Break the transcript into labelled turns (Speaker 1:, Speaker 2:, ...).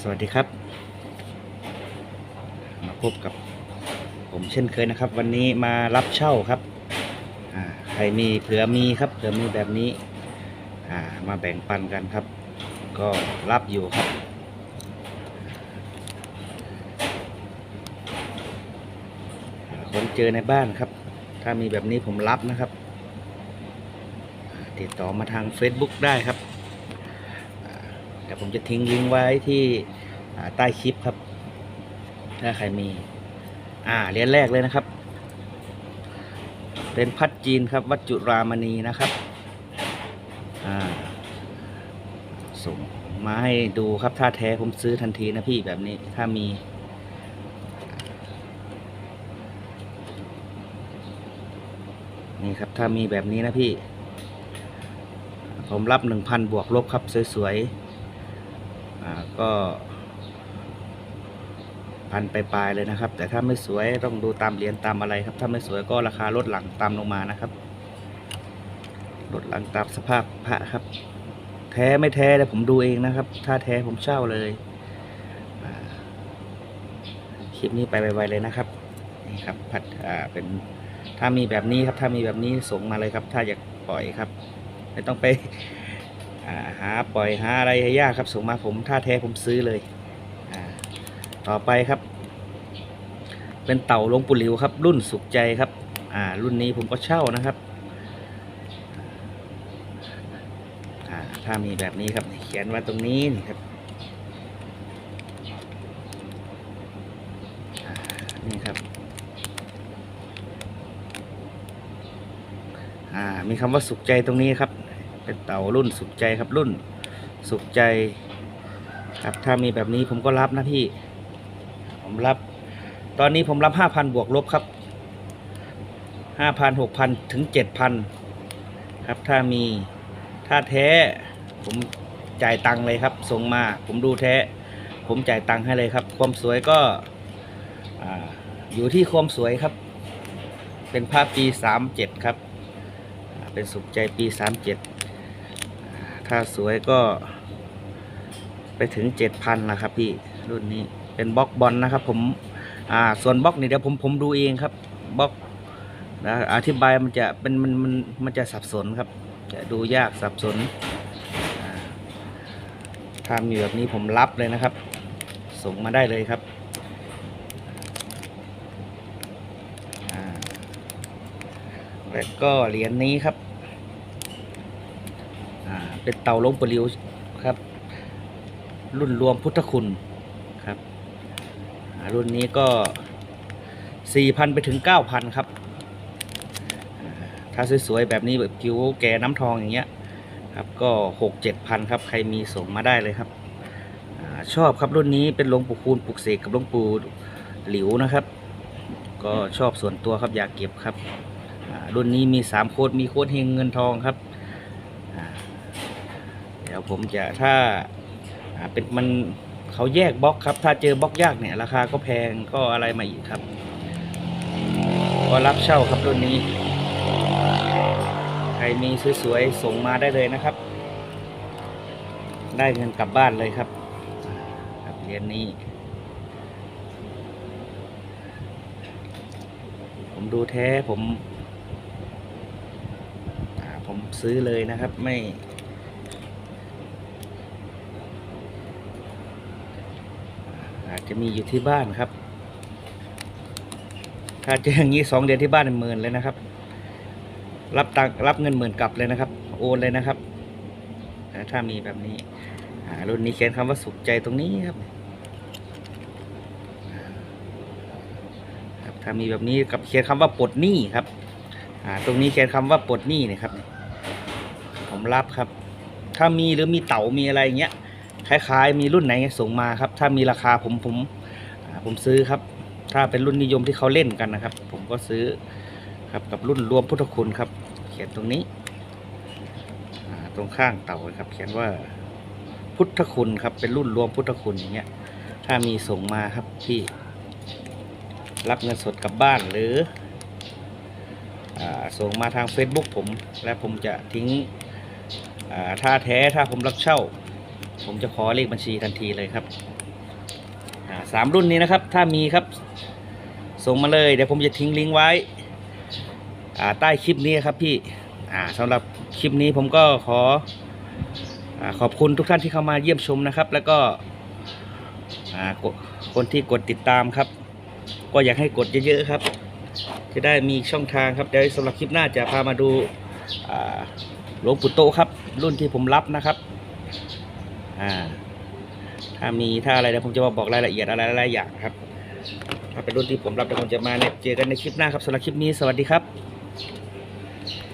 Speaker 1: สวัสดีครับ มาพบกับผมเช่นเคยนะครับ วันนี้มารับเช่าครับใครมีเผื่อมีครับเผื่อมีแบบนี้มาแบ่งปันกันครับ ก็รับอยู่ครับ คนเจอในบ้านครับ ถ้ามีแบบนี้ผมรับนะครับ ติดต่อมาทาง Facebook ได้ครับ ดี๋ยวผมจะทิ้งลิงก์ไว้ที่ใต้คลิปครับ ถ้าใครมี อ่าเหรียญแรกเลยนะครับเป็นพัดจีนครับวัดจุรามณีนะครับ อ่าส่งมาให้ดูครับถ้าแท้ผมซื้อทันทีนะพี่แบบนี้ถ้ามีนี่ครับถ้ามีแบบนี้นะพี่ ผมรับหนึ่งพันบวกลบครับ สวยๆ ก็พันไปปลายเลยนะครับ แต่ถ้าไม่สวยต้องดูตามเหรียญตามอะไรครับ ถ้าไม่สวยก็ราคาลดหลังตามลงมานะครับลดหลังตามสภาพพระครับ แท้ไม่แท้เดี๋ยผมดูเองนะครับ ถ้าแท้ผมเช่าเลยคลิปนี้ไปไวๆเลยนะครับนี่ครับพัดอ่าเป็นถ้ามีแบบนี้ครับ ถ้ามีแบบนี้ส่งมาเลยครับ ถ้าอยากปล่อยครับ ไม่ต้องไป หาปล่อยหาอะไรให้ยากครับส่งมาผมถ้าแท้ผมซื้อเลยอ่าต่อไปครับ เป็นเต่าลงปู่หลิวครับ รุ่นสุขใจครับ อ่า รุ่นนี้ผมก็เช่านะครับอ่าถ้ามีแบบนี้ครับ เขียนว่าตรงนี้นี่ครับนี่ครับ อ่า มีคำว่าสุขใจตรงนี้ครับ เป็นเต่ารุ่นสุขใจครับรุ่นสุขใจ ครับถ้ามีแบบนี้ผมก็รับนะพี่ ผมรับ ตอนนี้ผมรับห้าพันบวกลบครับห้าพันหกพันถึงเจ็ดพันครับถ้ามีถ้าแท้ผมจ่ายตังค์เลยครับส่งมา ผมดูแท้ ผมจ่ายตังค์ให้เลยครับ ความสวยก็ออยู่ที่ความสวยครับ เป็นภาพปีสามเจ็ดครับ เป็นสุขใจปีสามเจ็ดาสวยก็ ไปถึงเจ็ดพันละครับพี่รุ่นนี้เป็นบล็อกบอลนะครับ ผมอ่าส่วนบล็อกนี่เดี๋ยวผมผมดูเองครับบล็อกนะอธิบายมันจะเป็นมันมันมันจะสับสนครับ จะดูยากสับสนถ้ามีแบบนี้ผมรับเลยนะครับ ส่งมาได้เลยครับแล้วก็เหรียญนี้ครับ เป็นเตาลวงปลิวครับ รุ่นรวมพุทธคุณครับ รุ่นนี้ก็ 4,000 ไปถึง 9,000 ครับ ถ้าสวยๆ แบบนี้แบบผิวแก่น้ำทองอย่างเงี้ยครับก็ 6-7,000 ครับ ใครมีส่งมาได้เลยครับอชอบครับรุ่นนี้เป็นหลวงปู่คูณปลุกเสกกับหลวงปู่หลิวนะครับ ก็ชอบส่วนตัวครับอยากเก็บครับรุ่นนี้มี3โคดมีโคดเฮงเงินทองครับ ดี๋ยวผมจะถ้าเป็นมันเขาแยกบล็อกครับ ถ้าเจอบล็อกยากเนี่ยราคาก็แพงก็อะไรมาอีกครับ ก็รับเช่าครับรุ่นนี้ ใครมีสวยๆส่งมาได้เลยนะครับ ได้เงินกลับบ้านเลยครับครับเหรียญนี้ ผมดูแท้ผม ผมซื้อเลยนะครับไม่ อา จะมีอยู่ที่บ้านครับ ถ้าเจออย่างนี้สองเดือนที่บ้านหมื่นเลยนะครับ รับตังรับเงินหมื่นกลับเลยนะครับ โอนเลยนะครับถ้ามีแบบนี้รุ่นนี้เขียนคำว่าสุขใจตรงนี้ครับถ้ามีแบบนี้กับเขียนคำว่าปลดหนี้ครับ อ่า ตรงนี้เขียนคำว่าปลดหนี้นี่ยครับ ผมรับครับ ถ้ามีหรือมีเต่ามีอะไรอย่างเงี้ย คล้ายๆ มีรุ่นไหนส่งมาครับ ถ้ามีราคาผมผมผมซื้อครับ ถ้าเป็นรุ่นนิยมที่เขาเล่นกันนะครับ ผมก็ซื้อครับกับรุ่นรวมพุทธคุณครับ เขียนตรงนี้ตรงข้างเต่าครับ เขียนว่าพุทธคุณครับ เป็นรุ่นรวมพุทธคุณอย่างเงี้ย ถ้ามีส่งมาครับที่ รับเงินสดกลับบ้านหรืออส่งมาทาง Facebook ผม และผมจะทิ้งอ่าถ้าแท้ถ้าผมรับเช่า ผมจะขอเลขบัญชีทันทีเลยครับสามรุ่นนี้นะครับ ถ้ามีครับ ส่งมาเลย เดี๋ยวผมจะทิ้งลิงก์ไว้ใต้คลิปนี้ครับพี่สำหรับคลิปนี้ผมก็ขออขอบคุณทุกท่านที่เข้ามาเยี่ยมชมนะครับ แล้วก็คนที่กดติดตามครับ ก็อยากให้กดเยอะๆครับ จะได้มีช่องทางครับเดี๋ยวสำหรับคลิปหน้าจะพามาดูหลวงปู่โตครับ รุ่นที่ผมรับนะครับ อ่า ถ้ามีถ้าอะไรเดี๋ยวผมจะมาบอกรายละเอียดอะไรหลายๆอย่างครับ ถ้าเป็นรุ่นที่ผมรับเดี๋ยวผมจะมาเนี่ยเจอกันในคลิปหน้าครับสำหรับคลิปนี้สวัสดีครับ